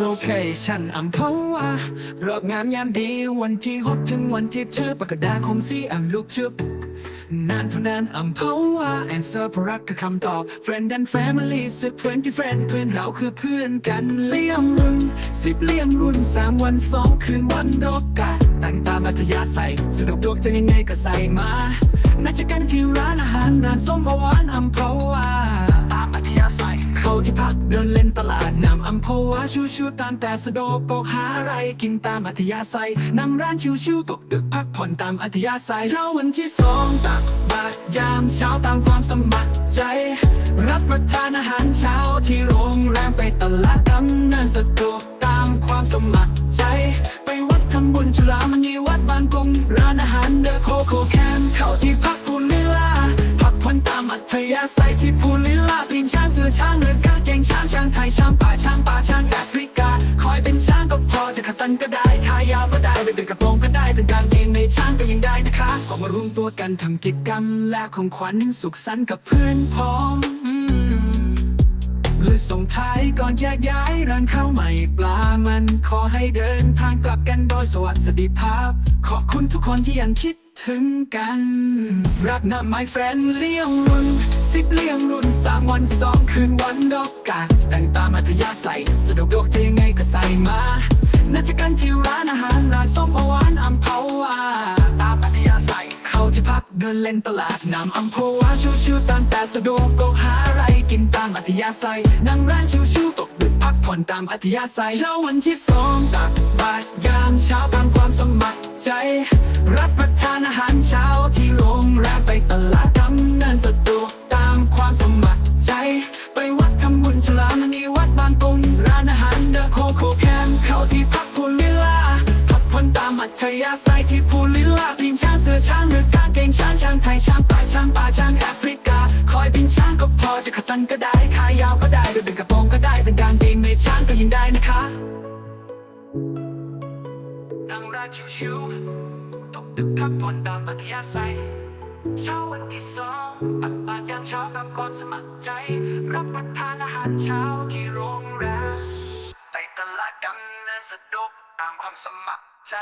โลเคชันอัมพวาเลิกงามยามดีวันที่หกถึงวันที่เชื่อประกาคมสีอัมลูกชุบนานเท่านานอัมพวา answer เพราะรักคือคำตอบ friend and family สิบ20 friend เพื่อนเราคือเพื่อนกันเลี้ยงรุ่นสิบเลี้ยงรุ่นสามวันสองคืนวันดอกกาตั้งตามอัธยาศัยสนุกดวกจะยังไงก็ใส่มานัดเจอกันที่ร้านอาหารนานส้มหวานอัมพวาตา ที่พักเดินเล่นตลาดนำอัมพวาชูชูตามแต่สะดวกก็หาอะไรกินตามอัธยาศัยนั่งร้านชิวชิวตกดึกพักผ่อนตามอัธยาศัยเช้าวันที่สองตักบาตรยามเช้าตามความสมัครใจ รับประทานอาหารเช้าที่โรงแรมไปตลาดดำเนินสะดวกตามความสมัครใจ ไปวัดทำบุญจุฬามณี ยาศัยที่พูลิลาปีนช้างเสือช้างเรือกางเกงช้างช้างไทยช้างป่าช้างป่าช้างแอฟริกา คอยเป็นช้างก็พอจะขัดสันก็ได้ขายาวก็ได้เป็นกระโปรงก็ได้เป็นกางเกงในช้างก็ยังได้นะคะก็มารวมตัวกันทำกิจกรรมแลกของขวัญสุขสันต์กับเพื่อนพ้องอืมหรือส่งท้ายก่อนแยกย้ายร้านข้าวใหม่ปลามัน ขอให้เดินทางกลับกันโดยสวัสดิภาพ ขอบคุณทุกคนที่ยังคิด ถึงกัน รักนะ my friend เลี้ยงรุ่นสิบเลี้ยงรุ่นสามวันสองคืนวันดอกกาแต่งตามอัธยาศัยสะดวกดวกจะยังไงก็ใส่มานัดเจอกันที่ร้านอาหารร้านส้มหวานอัมพาวาตามอัธยาศัยเข้าที่พักเดินเล่นตลาดน้ำอัมพวาชิวๆตามแต่สะดวกก็หาอะไรกินตามอัธยาศัยนั่งร้านชิวๆตกดึกพักผ่อนตามอัธยาศัยเช้าวันที่สองตักบาตรยามเช้าตาม รงแรมไปตลาดดำเนินสะดวกตามความสมัครใจ ไปวัดทำบุญฉลามณีวัดบางกุงร้านอาหารเดอะโคโคแคนเข้าที่พักพูลิลาพักผ่อนตามอัธยาศัยที่พูลิลาปีนช้างเสือช้างหรือกางเกงช้างช้างไทยช้างป่าช้างป่าช้างแอฟริกา คอยปีนช้างก็พอจะขัดสันก็ได้ขายาวก็ได้หรือเป็นกระโปรงก็ได้เป็นกางเกงในช้างก็ยิงได้นะคะนั่งราชิวๆตกดึกพักผ่อนตามอัธยาศัย เช้าวันที่สองปัดปาดยามเช้ากับความสมัครใจ รับประทานอาหารเช้าที่โรงแรมไปตลาดดำเนินสะดวกตามความสมัครใจ